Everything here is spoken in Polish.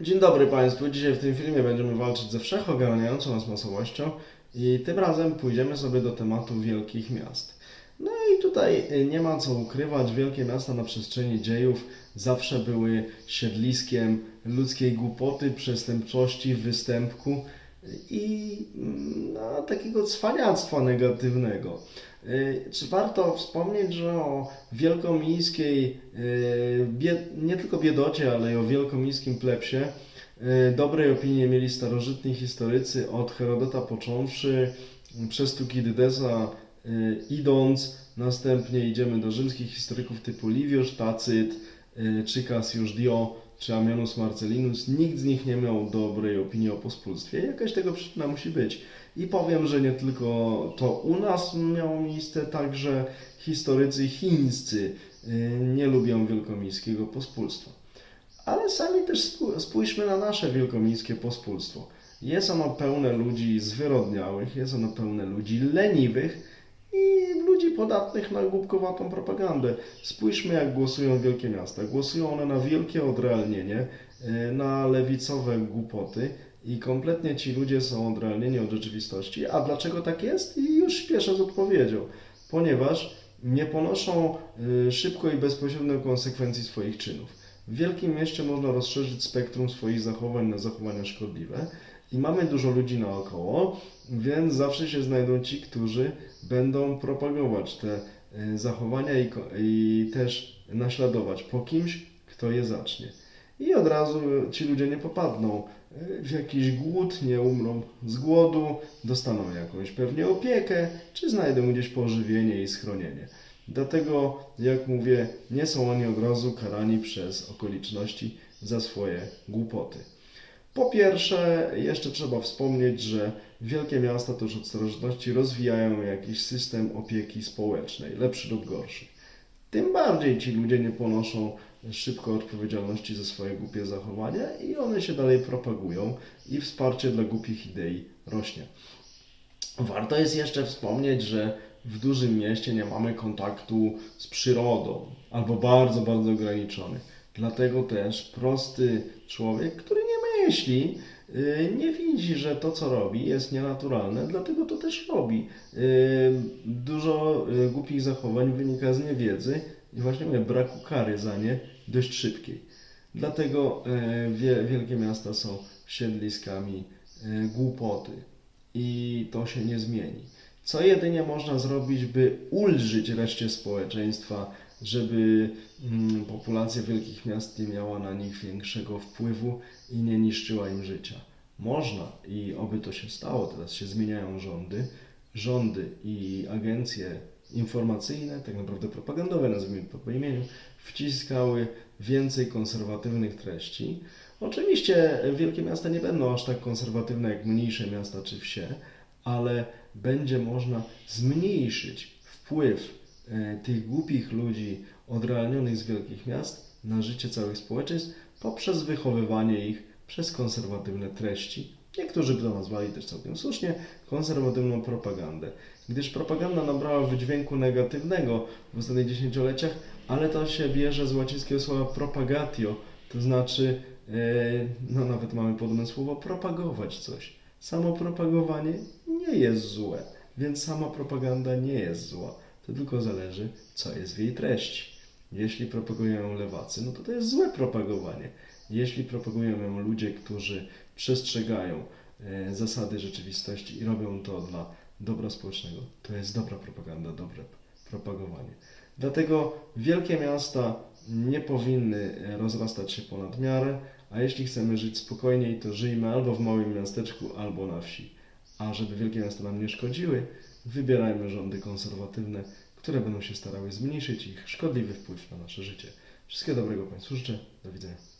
Dzień dobry Państwu. Dzisiaj w tym filmie będziemy walczyć ze wszechogarniającą nas masowością i tym razem pójdziemy sobie do tematu wielkich miast. No i tutaj y, nie ma co ukrywać, wielkie miasta na przestrzeni dziejów zawsze były siedliskiem ludzkiej głupoty, przestępczości, występku i no, takiego cwaniactwa negatywnego. Y, Czy warto wspomnieć, że o wielkomiejskiej, y, nie tylko biedocie, ale i o wielkomiejskim plepsie y, dobrej opinii mieli starożytni historycy od Herodota począwszy, przez Tukidydesa idąc, następnie idziemy do rzymskich historyków typu Liviusz, Tacyt, czy Cassius Dio, czy Ammianus Marcellinus. Nikt z nich nie miał dobrej opinii o pospólstwie. Jakaś tego przyczyna musi być. I powiem, że nie tylko to u nas miało miejsce, także historycy chińscy y, nie lubią wielkomiejskiego pospólstwa. Ale sami też spó- spójrzmy na nasze wielkomiejskie pospólstwo. Jest ono pełne ludzi zwyrodniałych, jest ono pełne ludzi leniwych podatnych na głupkowatą propagandę. Spójrzmy, jak głosują wielkie miasta. Głosują one na wielkie odrealnienie, y, na lewicowe głupoty i kompletnie ci ludzie są odrealnieni od rzeczywistości. A dlaczego tak jest? I już śpieszę z odpowiedzią. Ponieważ nie ponoszą y, szybko i bezpośrednio konsekwencji swoich czynów. W wielkim mieście można rozszerzyć spektrum swoich zachowań na zachowania szkodliwe i mamy dużo ludzi naokoło, więc zawsze się znajdą ci, którzy będą propagować te y, zachowania i, i też naśladować po kimś, kto je zacznie. I od razu ci ludzie nie popadną y, w jakiś głód, nie umrą z głodu, dostaną jakąś pewnie opiekę, czy znajdą gdzieś pożywienie i schronienie. Dlatego, jak mówię, nie są oni od razu karani przez okoliczności za swoje głupoty. Po pierwsze, jeszcze trzeba wspomnieć, że wielkie miasta to od starożytności rozwijają jakiś system opieki społecznej, lepszy lub gorszy. Tym bardziej ci ludzie nie ponoszą szybko odpowiedzialności za swoje głupie zachowania i one się dalej propagują i wsparcie dla głupich idei rośnie. Warto jest jeszcze wspomnieć, że w dużym mieście nie mamy kontaktu z przyrodą albo bardzo, bardzo ograniczony. Dlatego też prosty człowiek, który nie myśli, yy, nie widzi, że to, co robi, jest nienaturalne, dlatego to też robi. Yy, Dużo yy, głupich zachowań wynika z niewiedzy i właśnie mówię, braku kary za nie dość szybkiej. Dlatego wie, wielkie miasta są siedliskami głupoty i to się nie zmieni. Co jedynie można zrobić, by ulżyć reszcie społeczeństwa, żeby mm, populacja wielkich miast nie miała na nich większego wpływu i nie niszczyła im życia? Można i oby to się stało. Teraz się zmieniają rządy. Rządy i agencje informacyjne, tak naprawdę propagandowe, nazwijmy to po imieniu, wciskały więcej konserwatywnych treści. Oczywiście wielkie miasta nie będą aż tak konserwatywne jak mniejsze miasta czy wsie, ale będzie można zmniejszyć wpływ e, tych głupich ludzi odrealnionych z wielkich miast na życie całych społeczeństw poprzez wychowywanie ich przez konserwatywne treści. Niektórzy by to nazwali też całkiem słusznie konserwatywną propagandę, gdyż propaganda nabrała wydźwięku negatywnego w ostatnich dziesięcioleciach, ale to się bierze z łacińskiego słowa propagatio, to znaczy, e, no nawet mamy podobne słowo, propagować coś. Samo propagowanie nie jest złe, więc sama propaganda nie jest zła. To tylko zależy, co jest w jej treści. Jeśli propagują ją lewacy, no to to jest złe propagowanie. Jeśli propagują ją ludzie, którzy przestrzegają e, zasady rzeczywistości i robią to dla dobra społecznego, to jest dobra propaganda, dobre propagowanie. Dlatego wielkie miasta nie powinny e, rozrastać się ponad miarę, a jeśli chcemy żyć spokojniej, to żyjmy albo w małym miasteczku, albo na wsi. A żeby wielkie miasta nam nie szkodziły, wybierajmy rządy konserwatywne, które będą się starały zmniejszyć ich szkodliwy wpływ na nasze życie. Wszystkiego dobrego Państwu życzę. Do widzenia.